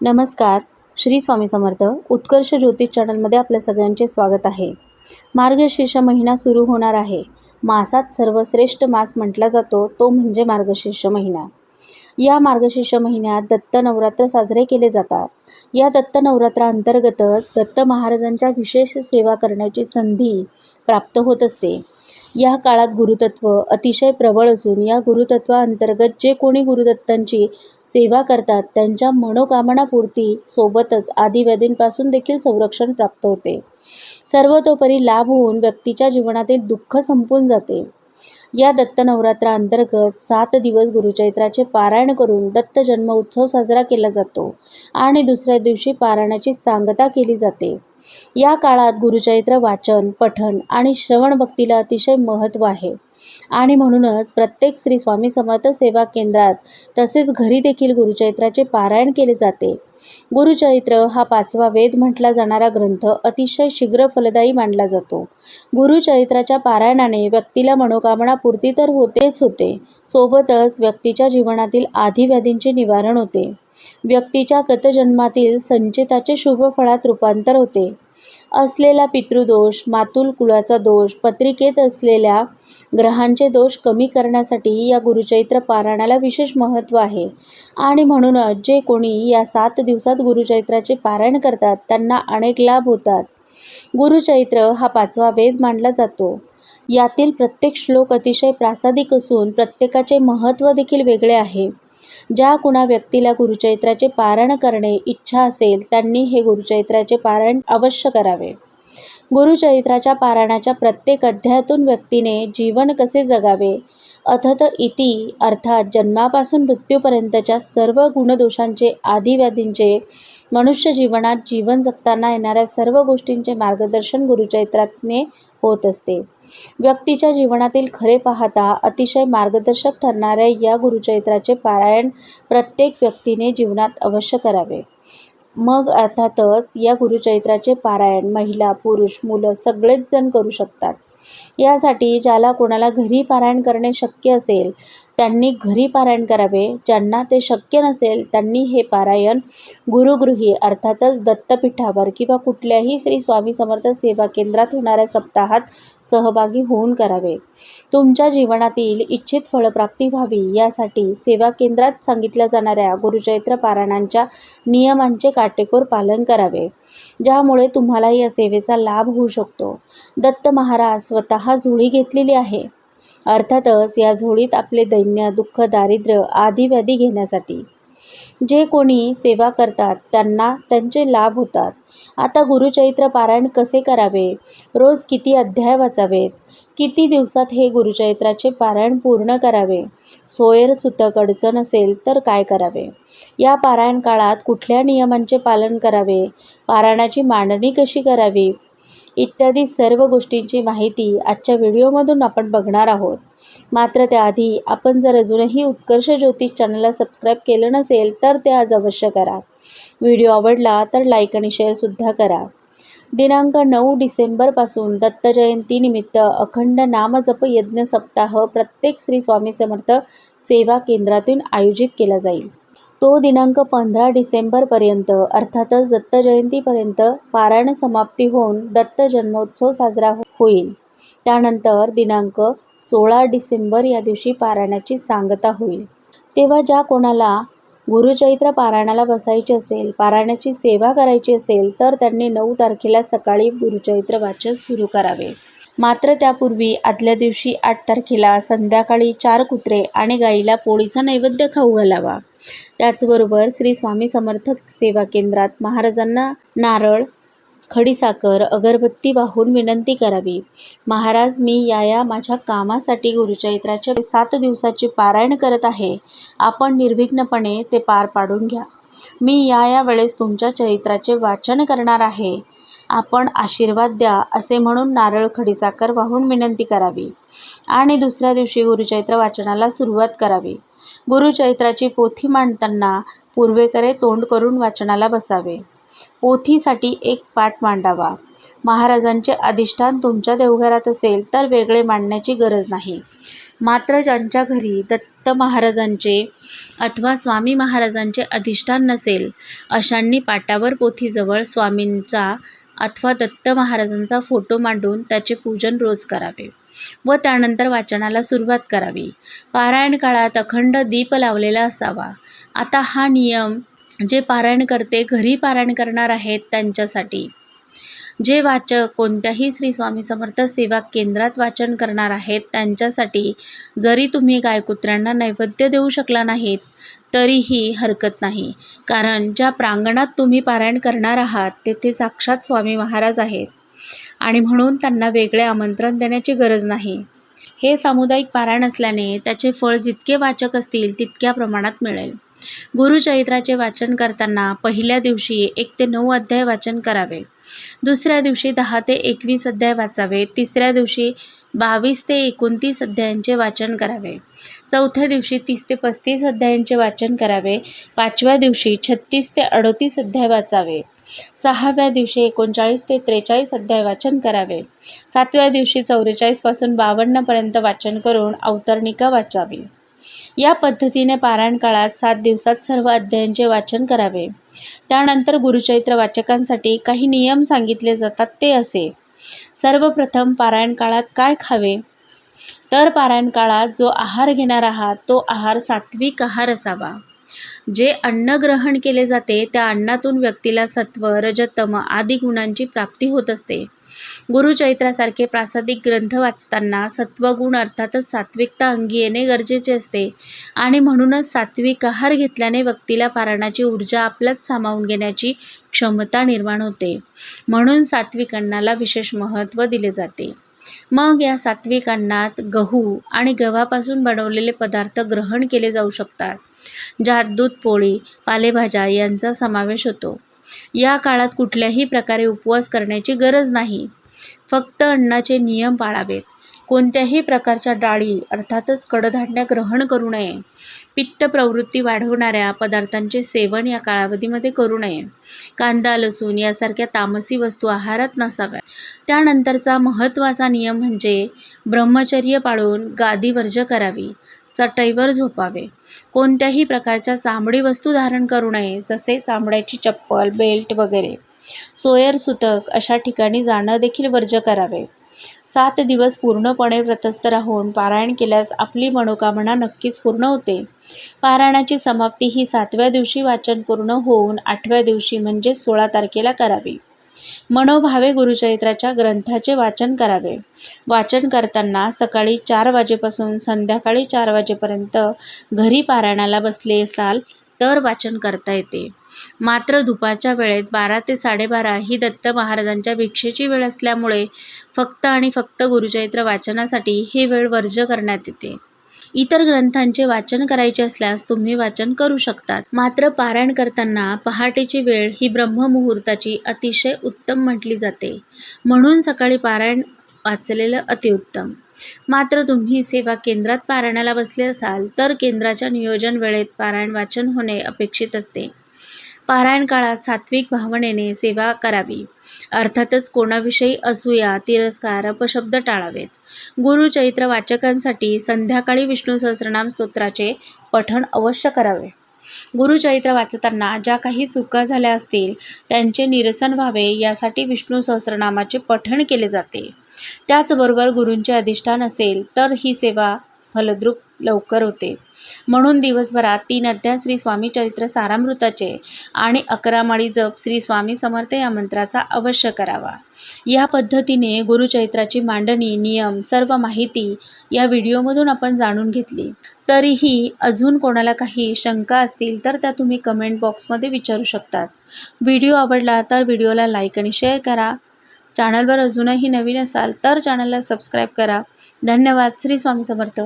नमस्कार. श्री स्वामी समर्थ उत्कर्ष ज्योतिष चॅनलमध्ये आपल्या सगळ्यांचे स्वागत आहे. मार्गशीर्ष महिना सुरू होणार आहे. मासात सर्वश्रेष्ठ मास म्हटला जातो तो म्हणजे मार्गशीर्ष महिना. या मार्गशीर्ष महिन्यात दत्त नवरात्र साजरे केले जातात. या दत्त नवरात्राअंतर्गतच दत्त महाराजांच्या विशेष सेवा करण्याची संधी प्राप्त होत असते. या काळात गुरुतत्व अतिशय प्रबळ असून या गुरुतत्वाअंतर्गत जे कोणी गुरुदत्तांची सेवा करतात त्यांच्या मनोकामनापूर्ती सोबतच आदिव्याधींपासून देखील संरक्षण प्राप्त होते. सर्वतोपरी लाभ होऊन व्यक्तीच्या जीवनातील दुःख संपून जाते. या दत्त नवरात्राअंतर्गत सात दिवस गुरुचैत्राचे पारायण करून दत्त जन्म उत्सव साजरा केला जातो आणि दुसऱ्या दिवशी पारायणाची सांगता केली जाते. या काळात गुरुचरित्र वाचन पठण आणि श्रवण भक्तीला अतिशय महत्त्व आहे. आणि म्हणूनच प्रत्येक श्री स्वामी समर्थ सेवा केंद्रात तसेच घरी देखील गुरुचरित्राचे पारायण केले जाते. गुरुचरित्र हा पाचवा वेद म्हटला जाणारा ग्रंथ अतिशय शीघ्र फलदायी मानला जातो. गुरुचरित्राच्या पारायणाने व्यक्तीला मनोकामना पूर्ती तर होतेच होते. सोबतच व्यक्तीच्या जीवनातील आधीव्याधींचे निवारण होते. व्यक्तीच्या गतजन्मातील संचिताचे शुभ फळात रूपांतर होते. असलेला पितृदोष मातुल कुळाचा दोष पत्रिकेत असलेल्या ग्रहांचे दोष कमी करण्यासाठी या गुरुचैत्र पारायणाला विशेष महत्त्व आहे. आणि म्हणूनच जे कोणी या सात दिवसात गुरुचैत्राचे पारायण करतात त्यांना अनेक लाभ होतात. गुरुचैत्र हा पाचवा वेद मानला जातो. यातील प्रत्येक श्लोक अतिशय प्रासादिक असून प्रत्येकाचे महत्त्व देखील वेगळे आहे. ज्या कुणा व्यक्तीला गुरुचैत्राचे पारायण करणे इच्छा असेल त्यांनी हे गुरुचैत्राचे पारायण अवश्य करावे. गुरुचरित्राच्या पारायणाच्या प्रत्येक अध्यायातून व्यक्तीने जीवन कसे जगावे? अथत इति अर्थात जन्मापासून मृत्यूपर्यंतच्या सर्व गुणदोषांचे आदिव्याधींचे मनुष्य जीवनात जीवन जगताना येणाऱ्या सर्व गोष्टींचे मार्गदर्शन गुरुचरित्राने होत असते. व्यक्तीच्या जीवनातील खरे पाहता अतिशय मार्गदर्शक ठरणाऱ्या या गुरुचरित्राचे पारायण प्रत्येक व्यक्तीने जीवनात अवश्य करावे. मग अर्थातच या गुरुचरित्राचे पारायण महिला पुरुष मुलं सगळेच जण करू शकतात. यासाठी ज्याला कोणाला घरी पारायण करणे शक्य असेल त्यांनी घरी पारायण करावे. ज्यांना ते शक्य नसेल त्यांनी हे पारायण गुरुगृही अर्थातच दत्तपीठावर किंवा कुठल्याही श्री स्वामी समर्थ सेवा केंद्रात होणाऱ्या सप्ताहात सहभागी होऊन करावे. तुमच्या जीवनातील इच्छित फळप्राप्ती व्हावी. यासाठी सेवा केंद्रात सांगितल्या जाणाऱ्या गुरुचैत्र पारायणांच्या नियमांचे काटेकोर पालन करावे. ज्यामुळे तुम्हाला या सेवेचा लाभ होऊ शकतो. दत्त महाराज स्वतः झोळी घेतलेली आहे. अर्थातच या झोळीत आपले दैन्य दुःख दारिद्र्य आदी व्याधी घेण्यासाठी. जे कोणी सेवा करतात त्यांना त्यांचे लाभ होतात. आता गुरुचरित्र पारायण कसे करावे? रोज किती अध्याय वाचावेत? किती दिवसात हे गुरुचरित्राचे पारायण पूर्ण करावे? सोयरसुतक अडचण असेल तर काय करावे? या पारायण काळात कुठल्या नियमांचे पालन करावे? पारायणाची मांडणी कशी करावी? इत्यादी सर्व गोष्टींची माहिती आजच्या व्हिडिओमधून आपण बघणार आहोत. मात्र त्याआधी आपण जर अजूनही उत्कर्ष ज्योतिष चॅनलला सबस्क्राईब केलं नसेल तर ते आज अवश्य करा. व्हिडिओ आवडला तर लाईक आणि शेअरसुद्धा करा. दिनांक नऊ डिसेंबरपासून दत्त जयंतीनिमित्त अखंड नामजप यज्ञ सप्ताह प्रत्येक श्री स्वामी समर्थ सेवा केंद्रातून आयोजित केला जाईल. तो दिनांक पंधरा डिसेंबरपर्यंत अर्थातच दत्त जयंतीपर्यंत पारायण समाप्ती होऊन दत्त जन्मोत्सव साजरा होईल. त्यानंतर दिनांक सोळा डिसेंबर या दिवशी पारायणाची सांगता होईल. तेव्हा ज्या कोणाला गुरुचैत्र पारायणाला बसायचे असेल पारायणाची सेवा करायची असेल तर त्यांनी नऊ तारखेला सकाळी गुरुचैत्र वाचन सुरू करावे. मात्र त्यापूर्वी आदल्या दिवशी आठ तारखेला संध्याकाळी चार कुत्रे आणि गाईला पोळीचा नैवेद्य खाऊ घालावा. त्याचबरोबर श्री स्वामी समर्थक सेवा केंद्रात महाराजांना नारळ खडीसाखर अगरबत्ती वाहून विनंती करावी. महाराज मी या या माझ्या कामासाठी गुरुचरित्राचे सात दिवसाचे पारायण करत आहे. आपण निर्विघ्नपणे ते पार पाडून घ्या. मी या या वेळेस तुमच्या चरित्राचे वाचन करणार आहे. आपण आशीर्वाद द्या असे म्हणून नारळ खडीसाखर वाहून विनंती करावी. आणि दुसऱ्या दिवशी गुरुचैत्र वाचनाला सुरुवात करावी. गुरुचैत्राची पोथी मांडताना पूर्वेकडे तोंड करून वाचनाला बसावे. पोथीसाठी एक पाठ मांडावा. महाराजांचे अधिष्ठान तुमच्या देवघरात असेल तर वेगळे मांडण्याची गरज नाही. मात्र ज्यांच्या घरी दत्त महाराजांचे अथवा स्वामी महाराजांचे अधिष्ठान नसेल अशांनी पाटावर पोथीजवळ स्वामींचा अथवा दत्त महाराजांचा फोटो मांडून त्याचे पूजन रोज करावे व त्यानंतर वाचनाला सुरुवात करावी. पारायण काळात अखंड दीप लावलेला असावा. आता हा नियम जे पारायण करते घरी पारायण करणार आहेत त्यांच्यासाठी. जे वाचक कोणत्याही श्री स्वामी समर्थ सेवा केंद्रात वाचन करणार आहेत त्यांच्यासाठी जरी तुम्ही गायकुत्र्यांना नैवेद्य देऊ शकला नाहीत तरीही हरकत नाही. कारण ज्या प्रांगणात तुम्ही पारायण करणार आहात तेथे साक्षात स्वामी महाराज आहेत आणि म्हणून त्यांना वेगळे आमंत्रण देण्याची गरज नाही. हे सामुदायिक पारायण असल्याने त्याचे फळ जितके वाचक असतील तितक्या प्रमाणात मिळेल. गुरुचरित्राचे वाचन करताना पहिल्या दिवशी एक ते नऊ अध्याय वाचन करावे. दुसऱ्या दिवशी दहा ते एकवीस अध्याय वाचावे. तिसऱ्या दिवशी बावीस ते एकोणतीस अध्यायांचे वाचन करावे. चौथ्या दिवशी तीस ते पस्तीस अध्यायांचे वाचन करावे. पाचव्या दिवशी छत्तीस ते अडोतीस अध्याय वाचावे. सहाव्या दिवशी एकोणचाळीस ते त्रेचाळीस अध्याय वाचन करावे. सातव्या दिवशी चौवेचाळीसपासून बावन्नपर्यंत वाचन करून अवतरणिका वाचावी. या पद्धतीने पारायण काळात सात दिवसात सर्व अध्यायांचे वाचन करावे. त्यानंतर गुरुचरित्र वाचकांसाठी काही नियम सांगितले जातात ते असे. सर्वप्रथम पारायण काळात काय खावे? तर पारायण काळात जो आहार घेणार आहात तो आहार सात्विक आहार असावा. जे अन्न ग्रहण केले जाते त्या अन्नातून व्यक्तीला सत्व रजतम आदी गुणांची प्राप्ती होत असते. गुरुचरित्रासारखे प्रासादिक ग्रंथ वाचताना सत्वगुण अर्थातच सात्विकता अंगी येणे गरजेचे असते. आणि म्हणूनच सात्विक आहार घेतल्याने व्यक्तीला पारणाची ऊर्जा आपल्यात सामावून घेण्याची क्षमता निर्माण होते. म्हणून सात्विक अन्नाला विशेष महत्त्व दिले जाते. मग या सात्विक अन्नात गहू आणि गव्हापासून बनवलेले पदार्थ ग्रहण केले जाऊ शकतात. ज्यात दूध पोळी पालेभाज्या यांचा समावेश होतो. या काळात कुठल्याही प्रकारे उपवास करण्याची गरज नाही. फक्त अन्नाचे नियम पाळावेत. कोणत्याही प्रकारच्या डाळी अर्थातच कडधान्य ग्रहण करू नये. पित्त प्रवृत्ती वाढवणाऱ्या पदार्थांचे सेवन या कालावधीमध्ये करू नये. कांदा लसूण यासारख्या तामसी वस्तू आहारात नसाव्या त्यानंतरचा महत्त्वाचा नियम म्हणजे ब्रह्मचर्य पाळून गादी वर्ज करावी. चटईवर झोपावे. कोणत्याही प्रकारच्या चामडी वस्तू धारण करू नये जसे चामड्याची चप्पल बेल्ट वगैरे. सोयर सुतक अशा ठिकाणी जाणं देखील वर्ज्य करावे. सात दिवस पूर्णपणे व्रतस्थ राहून पारायण केल्यास आपली मनोकामना नक्कीच पूर्ण होते. पारायणाची समाप्ती ही सातव्या दिवशी वाचन पूर्ण होऊन आठव्या दिवशी म्हणजे सोळा तारखेला करावी. मनोभावे गुरुचरित्राच्या ग्रंथाचे वाचन करावे. वाचन करताना सकाळी चार वाजेपासून संध्याकाळी चार वाजेपर्यंत घरी पारायणाला बसले असाल तर वाचन करता येते. मात्र दुपारच्या वेळेत बारा ते साडेबारा ही दत्त महाराजांच्या भिक्षेची वेळ असल्यामुळे फक्त आणि फक्त गुरुचरित्र वाचनासाठी ही वेळ वर्ज्य करण्यात येते. इतर ग्रंथांचे वाचन करायचे असल्यास तुम्ही वाचन करू शकतात. मात्र पारायण करताना पहाटेची वेळ ही ब्रह्ममुहूर्ताची अतिशय उत्तम म्हटली जाते. म्हणून सकाळी पारायण वाचलेलं अतिउत्तम मात्र तुम्ही सेवा केंद्रात पारायणाला बसले असाल तर केंद्राच्या नियोजन वेळेत पारायण वाचन होणे अपेक्षित असते. पारायण काळात सात्विक भावनेने सेवा करावी. अर्थातच कोणाविषयी असूया तिरस्कार अपशब्द टाळावेत. गुरुचैत्र वाचकांसाठी संध्याकाळी विष्णू सहस्रनाम स्तोत्राचे पठण अवश्य करावे. गुरुचरित्र वाचताना ज्या काही चुका झाल्या असतील त्यांचे निरसन व्हावे यासाठी विष्णू सहस्रनामाचे पठण केले जाते. त्याचबरोबर गुरूंचे अधिष्ठान असेल तर ही सेवा फलद्रूप लवकर होते. म्हणून दिवसभरात तीन अध्याय श्री स्वामी चरित्र सारामृताचे आणि अकरा माळी जप श्री स्वामी समर्थ या मंत्राचा अवश्य करावा. या पद्धतीने गुरुचरित्राची मांडणी नियम सर्व माहिती या व्हिडिओमधून आपण जाणून घेतली. तरीही अजून कोणाला काही शंका असतील तर त्या तुम्ही कमेंट बॉक्समध्ये विचारू शकतात. व्हिडिओ आवडला तर व्हिडिओला लाईक आणि शेअर करा. चॅनलवर अजूनही नवीन असाल तर चॅनलला सबस्क्राईब करा. धन्यवाद. श्री स्वामी समर्थ.